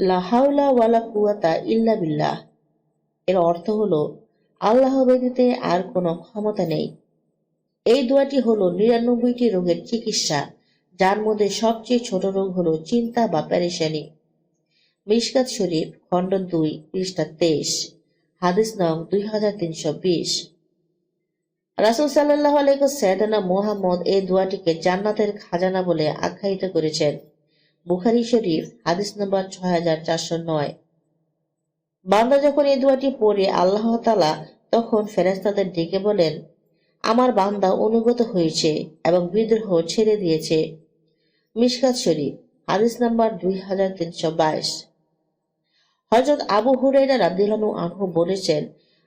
লাহাউলা ওয়ালা কুয়াতা ইল্লা বিল্লাহ। এর অর্থ হলো, আল্লাহ ব্যতীতে আর কোনো ক্ষমতা নেই। এই দোয়াটি হলো নিরানব্বইটি রোগের চিকিৎসা, যার মধ্যে সবচেয়ে ছোট রোগ হলো চিন্তা বা প্যারেশানি মিশকাত শরীফ খণ্ড দুই, পৃষ্ঠা তেইশ, হাদিস নং দুই হাজার তিনশো বিশ। রাসুল সাল্লাহ আলাইহ সৈয়দনা মোহাম্মদ এই দোয়াটিকে জান্নাতের খাজানা বলে আখ্যায়িত করেছেন। বুখারি শরীফ, হাদিস নম্বর ছয় হাজার চারশো নয়। বান্দা যখন এই দোয়াটি পড়ে, আল্লাহ তালা তখন ফেরেস্তাদের ডেকে বলেন, আমার বান্দা অনুগত হয়েছে এবং বিদ্রোহ ছেড়ে দিয়েছে। মিশকাত শরীফ, হাদিস নাম্বার দুই হাজার তিনশো বাইশ। হজরত আবু হুরাইরা রাদিল্লাহু আনহু বলেছেন,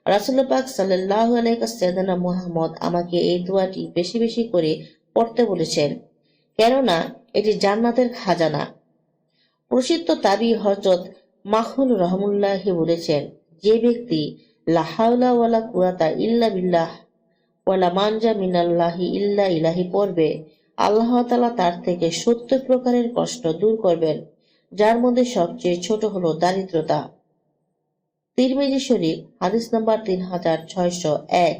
রাসুল পাক সাল্লাহ আলাইকানা মুহাম্মদ আমাকে এই দোয়াটি বেশি বেশি করে পড়তে বলেছেন। কেননা এটি জান্নাতের খাজানা। প্রসিদ্ধ তাবি হজরত মাহুল রহমুল্লাহি বলেছেন, যে ব্যক্তি লাহাউলা ওয়ালা কুয়াতা ইল্লা বিল্লাহ ওয়ালা মানজা মিনাল্লাহি ইল্লা ইলাহি পড়বে, আল্লাহ তালা তার থেকে সত্তর প্রকারের কষ্ট দূর করবেন, যার মধ্যে সবচেয়ে ছোট হলো দারিদ্রতা। তিরমিজি শরীফ, হাদিস নাম্বার তিন হাজার ছয়শো এক।